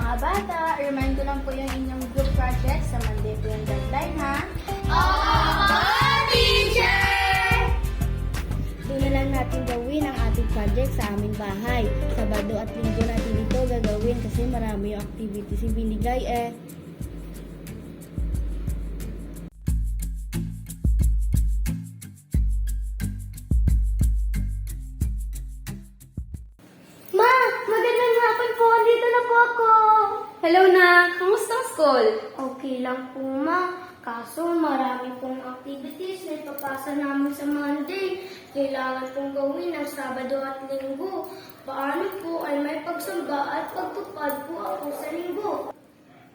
mga bata, remind ko lang po yung inyong group project sa Monday po yung deadline ha. Doon na lang natin gawin ang ating project sa aming bahay. Sabado at linggo natin ito gagawin kasi marami yung activities yung binigay eh. Hello na! Kamusta ang school? Okay lang po, ma. Kaso marami pong activities na ipapasa namin sa Monday. Kailangan pong gawin ng Sabado at Linggo. Paano po ay may pagsamba at pagtupad po ako sa Linggo?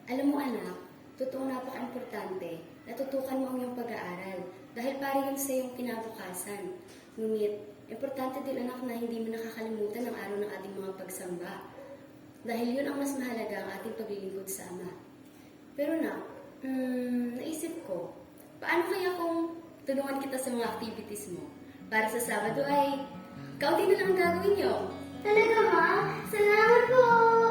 Alam mo anak, totoo napaka-importante. Natutukan mo ang iyong pag-aaral dahil pari yun sa iyong kinabukasan. Ngunit, importante din anak na hindi mo nakakalimutan ang araw ng ating mga pagsamba. Dahil yun ang mas mahalaga ang ating paglilingkod sa Ama. Pero na, hmm, naisip ko, paano kaya kung tulungan kita sa mga activities mo? Para sa Sabado ay, kaunti na lang ang gagawin niyo. Talaga, ma? Salamat po!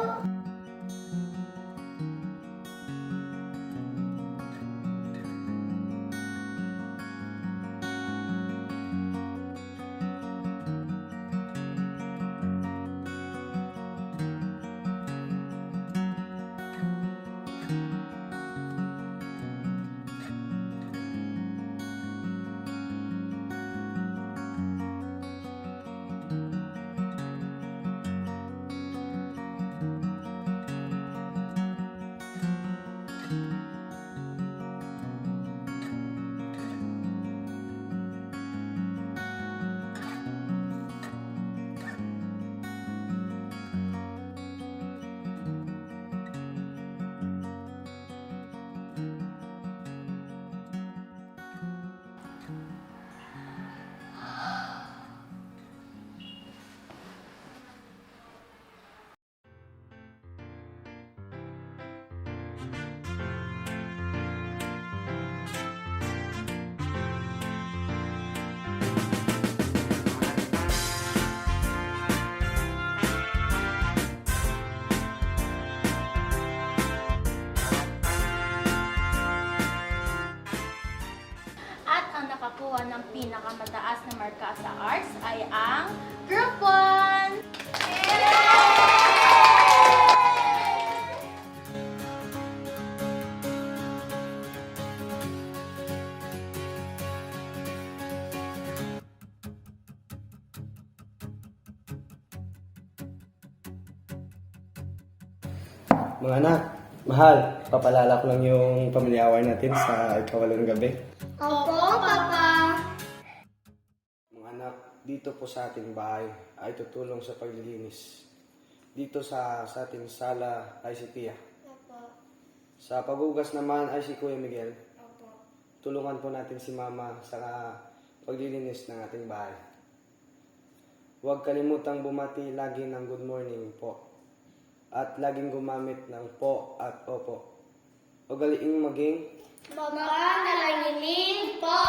Nakakuha ng pinakamataas na marka sa arts ay ang Group 1! Mga anak, mahal, papalala ko lang yung pamilya-away natin sa ikawalong gabi. Opo, Papa! Mga anak, dito po sa ating bahay ay tutulong sa paglilinis. Dito sa, sa ating sala ay si Tia. Sa paghugas naman ay si Kuya Miguel. Tulungan po natin si Mama sa paglilinis ng ating bahay. Huwag kalimutang bumati lagi ng good morning po. At laging gumamit ng po at opo. Ugaliing maging Baka nalanginin po!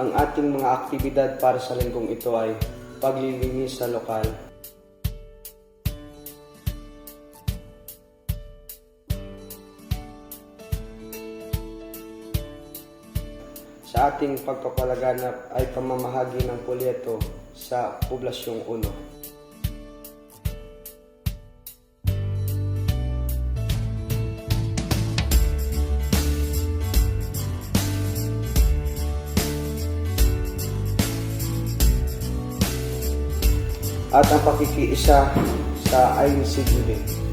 Ang ating mga aktibidad para sa linggong ito ay paglilinis sa lokal. Ating pagpapalaganap ay pamamahagi ng polyeto sa Poblasyong Uno. At ang pakikiisa sa sigli.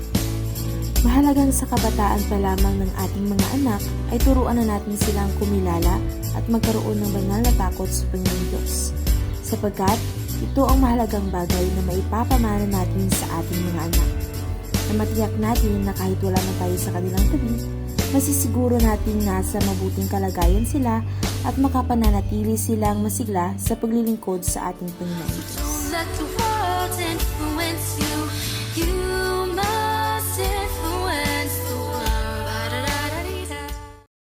Mahalagang sa kabataan pa lamang ng ating mga anak ay turuan na natin silang kumilala at magkaroon ng banal na takot sa Panginoon Diyos. Sapagkat ito ang mahalagang bagay na maipapamana natin sa ating mga anak. Na matiyak natin na kahit wala man tayo sa kanilang tabi, masisiguro natin nasa mabuting kalagayan sila at makapananatili silang masigla sa paglilingkod sa ating Panginoon Diyos.